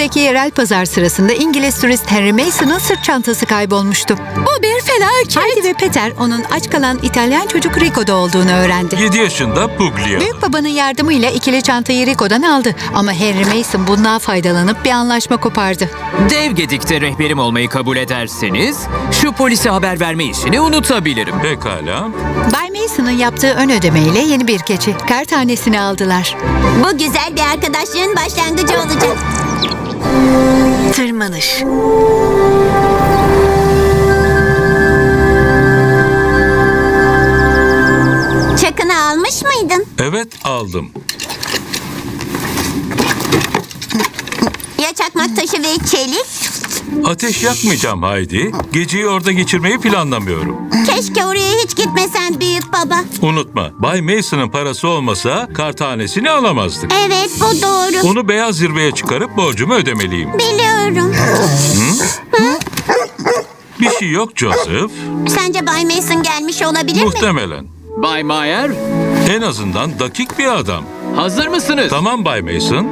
yerel pazar sırasında İngiliz turist Henry Mason'ın sırt çantası kaybolmuştu. Bu bir felaket. Heidi ve Peter onun aç kalan İtalyan çocuk Rico'da olduğunu öğrendi. 7 yaşında Puglia. Büyük babanın yardımıyla ikili çantayı Rico'dan aldı ama Henry Mason bundan faydalanıp bir anlaşma kopardı. Dev gedikte rehberim olmayı kabul ederseniz şu polise haber verme işini unutabilirim. Pekala. Bay Mason'ın yaptığı ön ödemeyle yeni bir keçi, kar tanesini aldılar. Bu güzel bir arkadaşlığın başlangıcı olacak. Tırmanış. Çakını almış mıydın? Evet aldım. Ya çakmak taşı ve çelik? Ateş yakmayacağım Haydi. Geceyi orada geçirmeyi planlamıyorum. Keşke oraya hiç gitmesen büyük baba. Unutma, Bay Mason'ın parası olmasa kar tanesini alamazdık. Evet bu doğru. Onu beyaz zirveye çıkarıp borcumu ödemeliyim. Biliyorum. Bir şey yok Joseph. Sence Bay Mason gelmiş olabilir mi? Muhtemelen. Bay Mayer, En azından dakik bir adam. hazır mısınız? Tamam Bay Mason.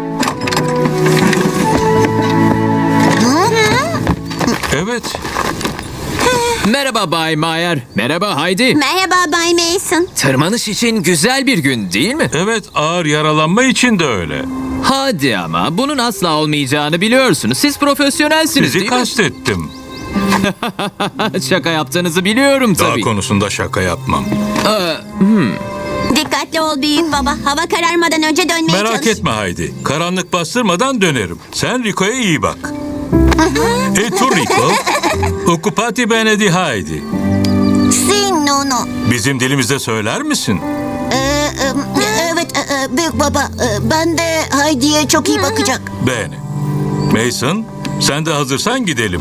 Evet. Merhaba Bay Mayer. Merhaba Haydi. Merhaba Bay Mason. Tırmanış için güzel bir gün değil mi? Evet ağır yaralanma için de öyle. Hadi ama bunun asla olmayacağını biliyorsunuz. Siz profesyonelsiniz Sizi değil mi? kastettim. Şaka yaptığınızı biliyorum Daha tabii. konusunda şaka yapmam. Dikkatli ol büyük baba. Hava kararmadan önce dönmeye Merak çalış. etme Haydi. Karanlık bastırmadan dönerim. Sen Rico'ya iyi bak. E tu Rico. Occupati bene di Haydi. Sin nono. Bizim dilimizde söyler misin? Ee, e, evet e, e, büyük baba e, ben de Haydi'ye çok iyi bakacak. Bene. Mason, sen de hazırsan gidelim.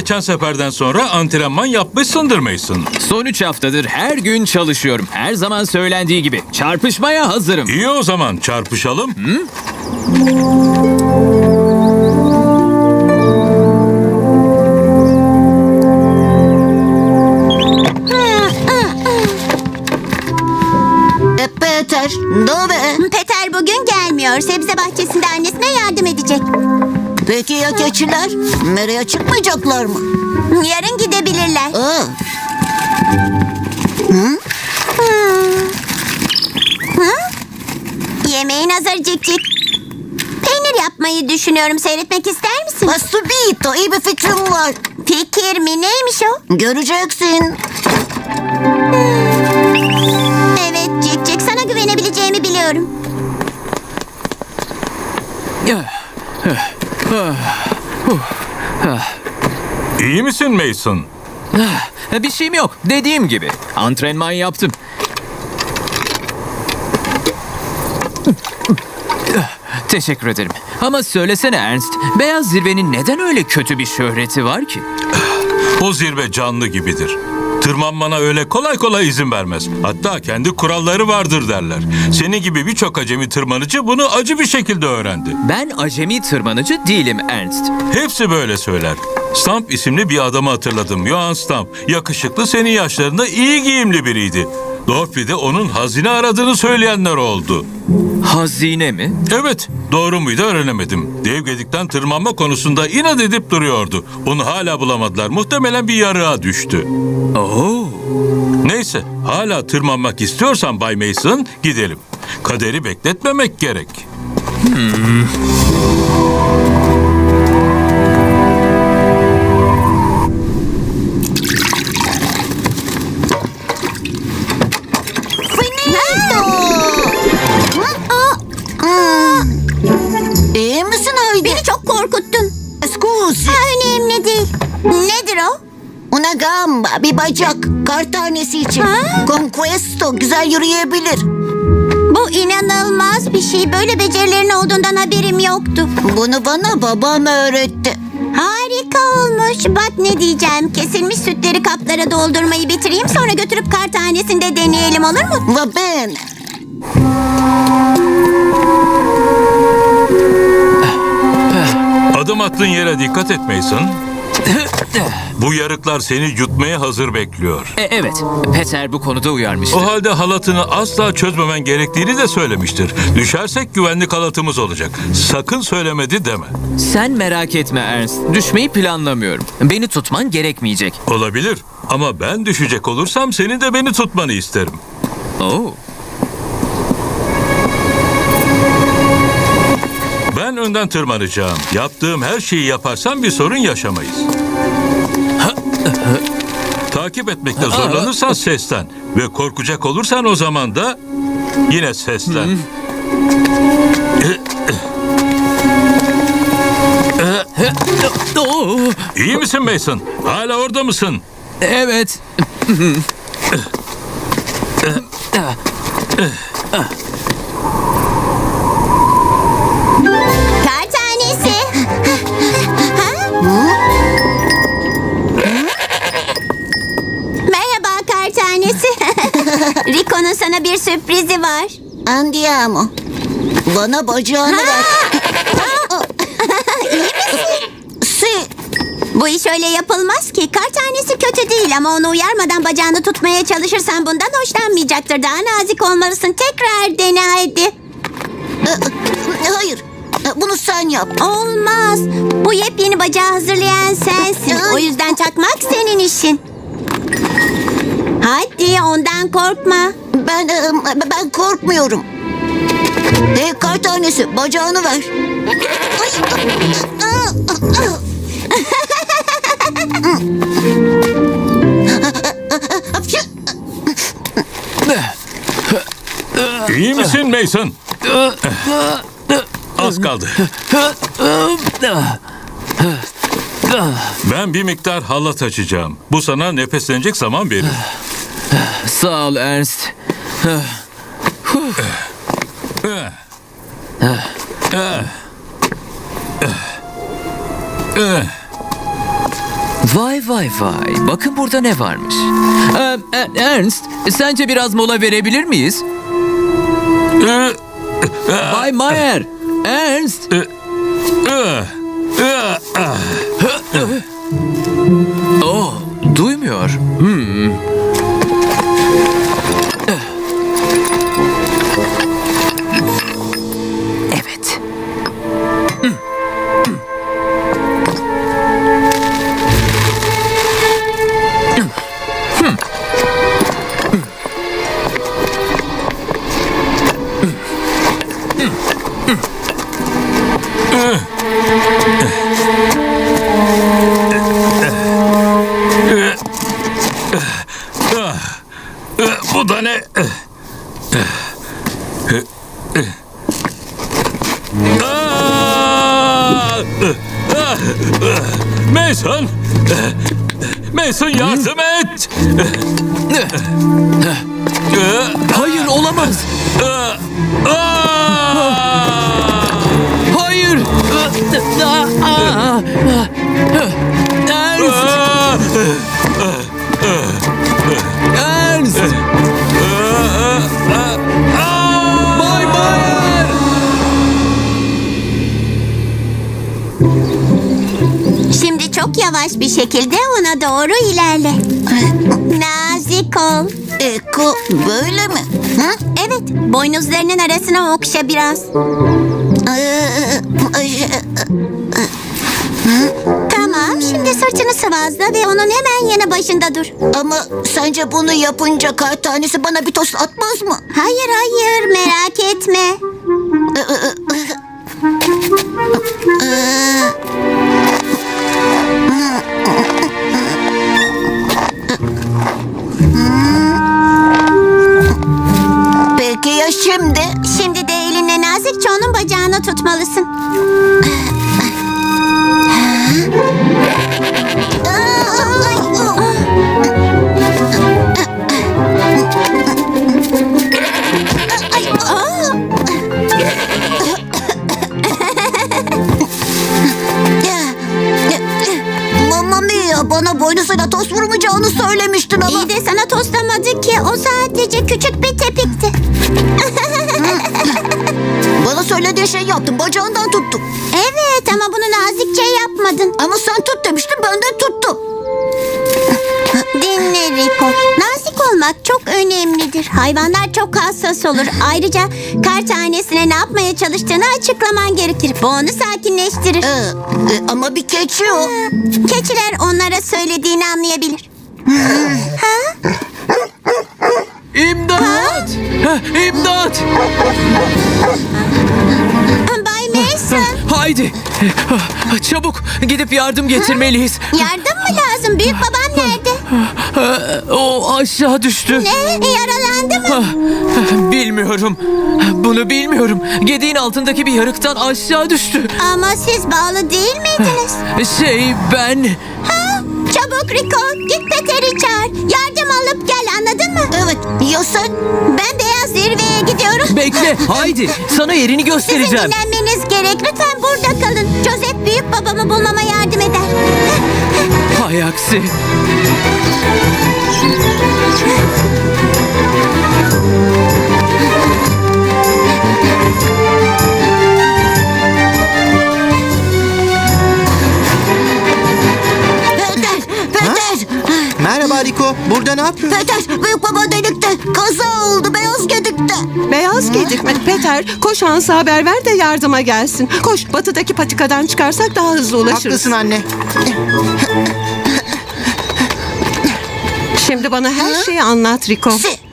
Geçen seferden sonra antrenman yapmışsındır Mason. Son üç haftadır her gün çalışıyorum. Her zaman söylendiği gibi. Çarpışmaya hazırım. İyi o zaman çarpışalım. E, Peter, dove. Peter bugün gelmiyor. Sebze bahçesinde annesine yardım edecek. Peki ya keçiler? Meraya çıkmayacaklar mı? Yarın gidebilirler. Aa, Yemeğin hazır cik cik. Peynir yapmayı düşünüyorum. Seyretmek ister misin? Masubito iyi bir fikrim var. Fikir mi? Neymiş o? Göreceksin. Evet cik cik. Sana güvenebileceğimi biliyorum. İyi misin Mason? Bir şeyim yok. Dediğim gibi. Antrenman yaptım. Teşekkür ederim. Ama söylesene Ernst, Beyaz Zirve'nin neden öyle kötü bir şöhreti var ki? O zirve canlı gibidir. Tırmanmana öyle kolay kolay izin vermez. Hatta kendi kuralları vardır derler. Senin gibi birçok acemi tırmanıcı bunu acı bir şekilde öğrendi. Ben acemi tırmanıcı değilim Ernst. Hepsi böyle söyler. Stamp isimli bir adamı hatırladım. Johann Stamp. Yakışıklı senin yaşlarında iyi giyimli biriydi. Dorfi'de onun hazine aradığını söyleyenler oldu. Hazine mi? Evet, doğru muydu öğrenemedim. Dev gedikten tırmanma konusunda inat edip duruyordu. Onu hala bulamadılar. Muhtemelen bir yarığa düştü. Oo. Neyse, hala tırmanmak istiyorsan Bay Mason gidelim. Kaderi bekletmemek gerek. Finito. Scusi. Ha, önemli değil. Nedir o? Una gamba, bir bacak. Kar tanesi için. Ha? Conquesto, güzel yürüyebilir. Bu inanılmaz bir şey. Böyle becerilerin olduğundan haberim yoktu. Bunu bana babam öğretti. Harika olmuş. Bak ne diyeceğim. Kesilmiş sütleri kaplara doldurmayı bitireyim. Sonra götürüp kar tanesinde deneyelim olur mu? Va bene. Adım attığın yere dikkat et Mason. Bu yarıklar seni yutmaya hazır bekliyor. E, evet, Peter bu konuda uyarmıştı. O halde halatını asla çözmemen gerektiğini de söylemiştir. Düşersek güvenlik halatımız olacak. Sakın söylemedi deme. Sen merak etme Ernst. Düşmeyi planlamıyorum. Beni tutman gerekmeyecek. Olabilir ama ben düşecek olursam senin de beni tutmanı isterim. Oo. Ben önden tırmanacağım. Yaptığım her şeyi yaparsan bir sorun yaşamayız. Takip etmekte zorlanırsan seslen ve korkacak olursan o zaman da yine seslen. İyi misin Mason? Hala orada mısın? Evet. Rico'nun sana bir sürprizi var. Andiamo. Bana bacağını ver. Si. Bu iş öyle yapılmaz ki. Kar tanesi kötü değil ama onu uyarmadan bacağını tutmaya çalışırsan bundan hoşlanmayacaktır. Daha nazik olmalısın. Tekrar dene hadi. Ee, Hayır. Ee, Bunu sen yap. Olmaz. Bu yepyeni bacağı hazırlayan sensin. O yüzden takmak senin işin. Hadi ondan korkma. Ben e, ben korkmuyorum. Hey kar tanesi bacağını ver. İyi misin Mason? Az kaldı. Ben bir miktar halat açacağım. Bu sana nefeslenecek zaman verir. Sağ ol Ernst. Vay vay vay. Bakın burada ne varmış. Ee, e- Ernst, sence biraz mola verebilir miyiz? Bay Mayer. Ernst. Oh, duymuyor. Hmm. Bu da Şimdi çok yavaş bir şekilde ona doğru ilerle. Nazik ol. Eko böyle mi? Hı? Evet, boynuzlarının arasına okşa biraz. Ee, Tamam, şimdi sırtını sıvazla ve onun hemen yanı başında dur. Ama sence bunu yapınca kar tanesi bana bir tost atmaz mı? Hayır hayır, merak etme. Peki ya şimdi? Şimdi de elinle nazikçe onun bacağını tutmalısın. tostlamadı ki, o sadece küçük bir tepikti. Bana söylediği şey yaptım bacağından tuttum. Evet ama bunu nazikçe yapma tutamadın. Ama sen tut demiştin ben de tuttum. Dinle Rico. Nazik olmak çok önemlidir. Hayvanlar çok hassas olur. Ayrıca kar tanesine ne yapmaya çalıştığını açıklaman gerekir. Bu onu sakinleştirir. Ee, e, ama bir keçi o. Keçiler onlara söylediğini anlayabilir. İmdat! İmdat! Bay Mason, Haydi! Çabuk gidip yardım getirmeliyiz. yardım mı lazım? Büyük babam nerede? O aşağı düştü. Ne? Yaralandı mı? Bilmiyorum. Bunu bilmiyorum. Gediğin altındaki bir yarıktan aşağı düştü. Ama siz bağlı değil miydiniz? Şey ben... Ha? Çabuk Rico, git Peter'i çağır. Yardım alıp gel anladın mı? Evet ya sen? Ben beyaz zirveye gidiyorum. Bekle haydi sana yerini Sizin göstereceğim. dinlenmeniz gerek. Lütfen burada kalın. Joseph büyük babamı bulmama yardım eder. Hay aksi. Merhaba Riko. Burada ne yapıyorsun? Peter, büyük baba delikte. Kaza oldu beyaz gedikte. Beyaz gedik mi? Peter koş Hans'a haber ver de yardıma gelsin. Koş batıdaki patikadan çıkarsak daha hızlı ulaşırız. Haklısın anne. Şimdi bana her şeyi anlat Rico. Si.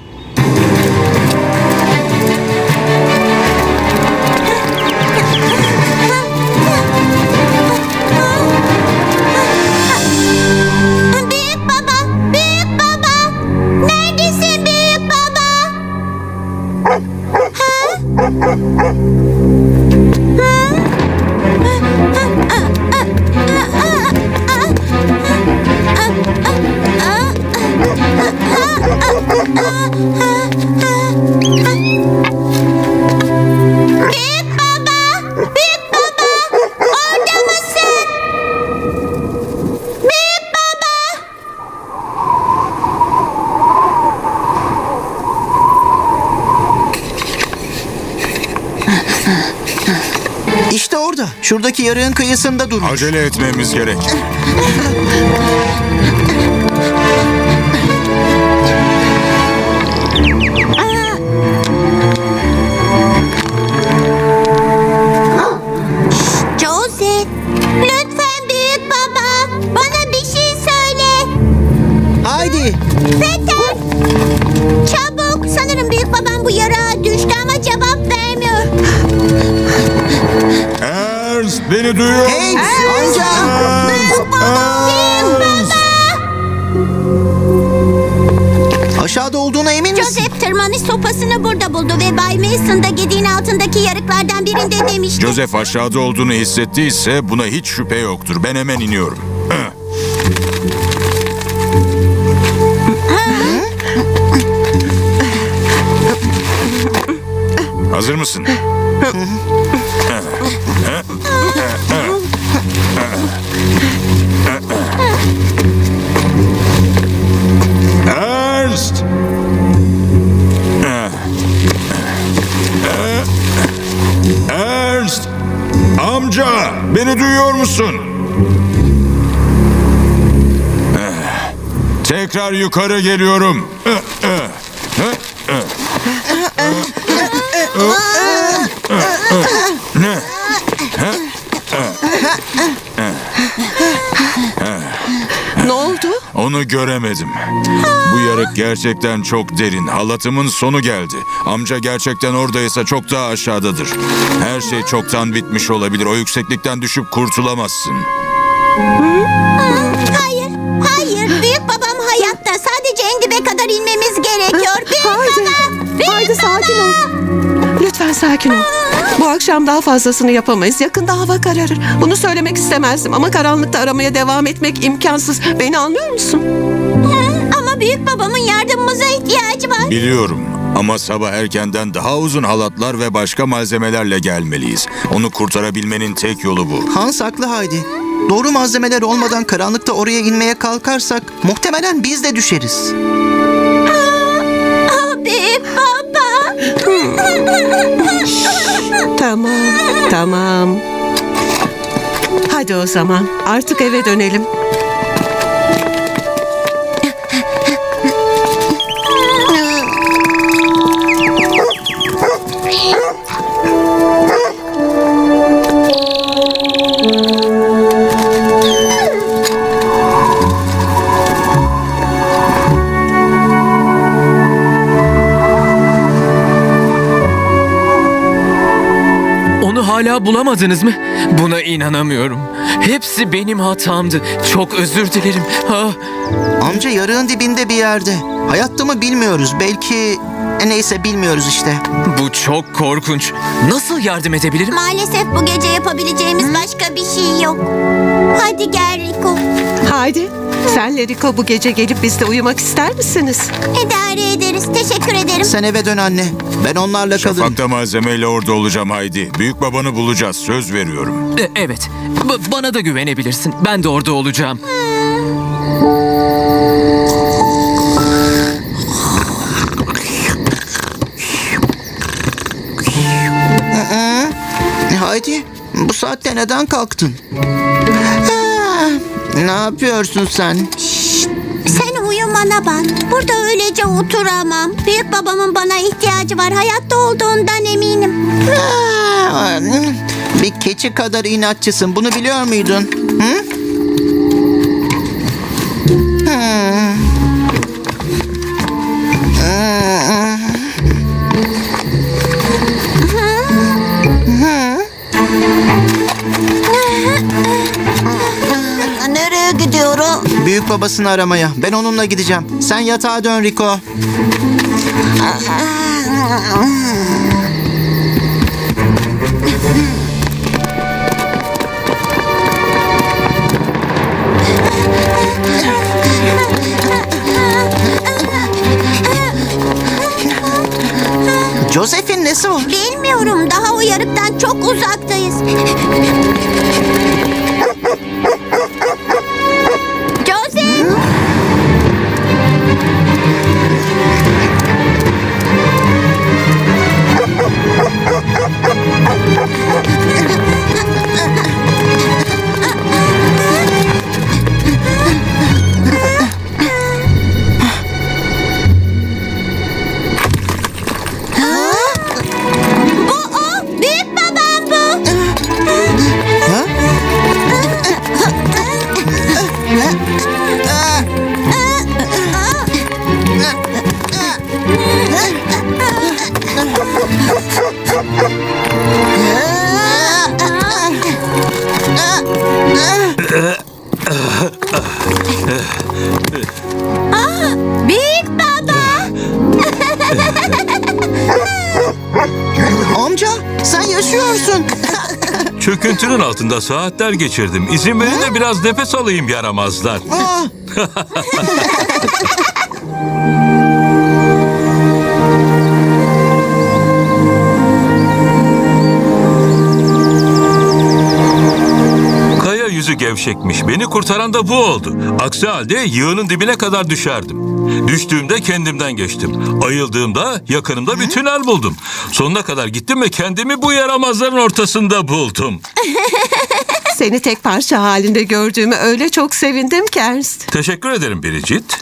Büyük baba, büyük baba. Orada mısın? Büyük baba. İşte orada. Şuradaki yarığın kıyısında durmuş. Acele etmemiz gerek. Altındaki yarıklardan birinde demişti. Joseph aşağıda olduğunu hissettiyse buna hiç şüphe yoktur. Ben hemen iniyorum. Hazır mısın? Beni duyuyor musun? Eh, Tekrar yukarı geliyorum. Ne? Ne oldu? Onu göremedim. Yarık gerçekten çok derin. Halatımın sonu geldi. Amca gerçekten oradaysa çok daha aşağıdadır. Her şey çoktan bitmiş olabilir. O yükseklikten düşüp kurtulamazsın. Hayır, hayır. Büyük babam hayatta. Sadece en dibe kadar inmemiz gerekiyor. Büyük Haydi. baba. Büyük Haydi sakin baba. ol. Lütfen sakin ol. Bu akşam daha fazlasını yapamayız. Yakında hava kararır. Bunu söylemek istemezdim ama karanlıkta aramaya devam etmek imkansız. Beni anlıyor musun? Ama büyük babamın yardımımıza ihtiyacı var. Biliyorum ama sabah erkenden daha uzun halatlar ve başka malzemelerle gelmeliyiz. Onu kurtarabilmenin tek yolu bu. Hans haklı Haydi. Doğru malzemeler olmadan karanlıkta oraya inmeye kalkarsak muhtemelen biz de düşeriz. Ah, büyük baba. Tamam, tamam. Hadi o zaman artık eve dönelim. Onu hala bulamadınız mı? Buna inanamıyorum. Hepsi benim hatamdı. Çok özür dilerim. Ah, Amca yarığın dibinde bir yerde. Hayatta mı bilmiyoruz. Belki... E, neyse bilmiyoruz işte. bu çok korkunç. Nasıl yardım edebilirim? Maalesef bu gece yapabileceğimiz başka bir şey yok. Hadi gel Rico. Haydi. Senle Rico bu gece gelip bizde uyumak ister misiniz? İdare ederiz. Teşekkür ederim. Sen eve dön anne. Ben onlarla kalırım. Fakta malzemeyle orada olacağım Haydi. Büyük babanı bulacağız söz veriyorum. E, evet. B- bana da güvenebilirsin. Ben de orada olacağım. Haydi bu saatte neden kalktın? Ne yapıyorsun sen? Sen uyumana bak. Burada öylece oturamam. Büyük babamın bana ihtiyacı var. Hayatta olduğundan eminim. Bir keçi kadar inatçısın. Bunu biliyor muydun? Hı? Büyük babasını aramaya. Ben onunla gideceğim. Sen yatağa dön Rico. Joseph'in nesi var? Bilmiyorum. Daha o çok uzaktayız. Ha ha ha ha! Sen yaşıyorsun. Çöküntünün altında saatler geçirdim. İzin verin de biraz nefes alayım yaramazlar. Aa, Kaya yüzü gevşekmiş. Beni kurtaran da bu oldu. Aksi halde yığının dibine kadar düşerdim. Düştüğümde kendimden geçtim. Ayıldığımda yakınımda bir tünel buldum. Sonuna kadar gittim ve kendimi bu yaramazların ortasında buldum. Seni tek parça halinde gördüğümü öyle çok sevindim ki Ernst. Teşekkür ederim Biricik.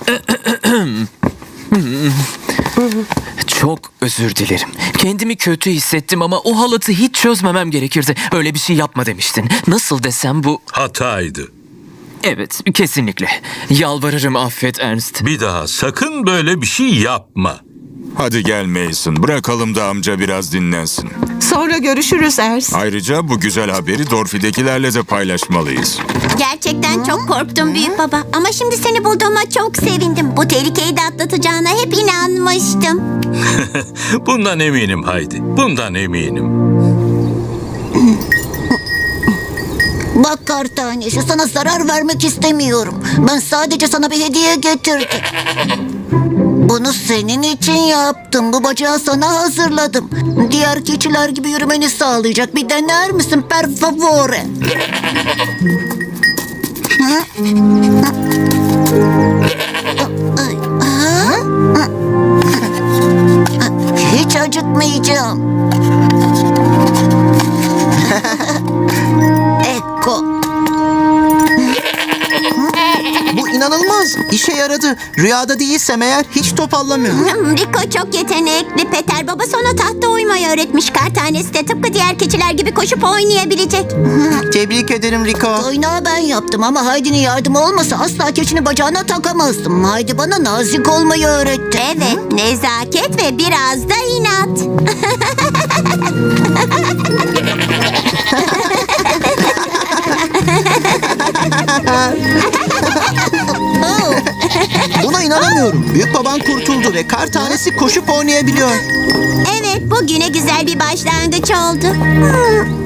Çok özür dilerim. Kendimi kötü hissettim ama o halatı hiç çözmemem gerekirdi. Öyle bir şey yapma demiştin. Nasıl desem bu... Hataydı. Evet, kesinlikle. Yalvarırım affet Ernst. Bir daha sakın böyle bir şey yapma. Hadi gel Mason bırakalım da amca biraz dinlensin. Sonra görüşürüz Ernst. Ayrıca bu güzel haberi Dorfi'dekilerle de paylaşmalıyız. Gerçekten çok korktum büyük baba. Ama şimdi seni bulduğuma çok sevindim. Bu tehlikeyi de atlatacağına hep inanmıştım. Bundan eminim Haydi. Bundan eminim. Bak kar tanesi sana zarar vermek istemiyorum. Ben sadece sana bir hediye getirdim. Bunu senin için yaptım. Bu bacağı sana hazırladım. Diğer keçiler gibi yürümeni sağlayacak. Bir dener misin per favore? Hiç acıtmayacağım. Açıkçası rüyada değilsem eğer hiç topallamıyorum. Hmm, Rico çok yetenekli. Peter babası ona tahta uymayı öğretmiş. Kar tanesi de tıpkı diğer keçiler gibi koşup oynayabilecek. Tebrik ederim Rico. Oynağı ben yaptım ama Haydi'nin yardımı olmasa asla keçini bacağına takamazdım. Haydi bana nazik olmayı öğretti. Evet, nezaket ve biraz da inat. İnanamıyorum. Büyük baban kurtuldu ve kar tanesi koşup oynayabiliyor. Evet, bugüne güzel bir başlangıç oldu. Hmm.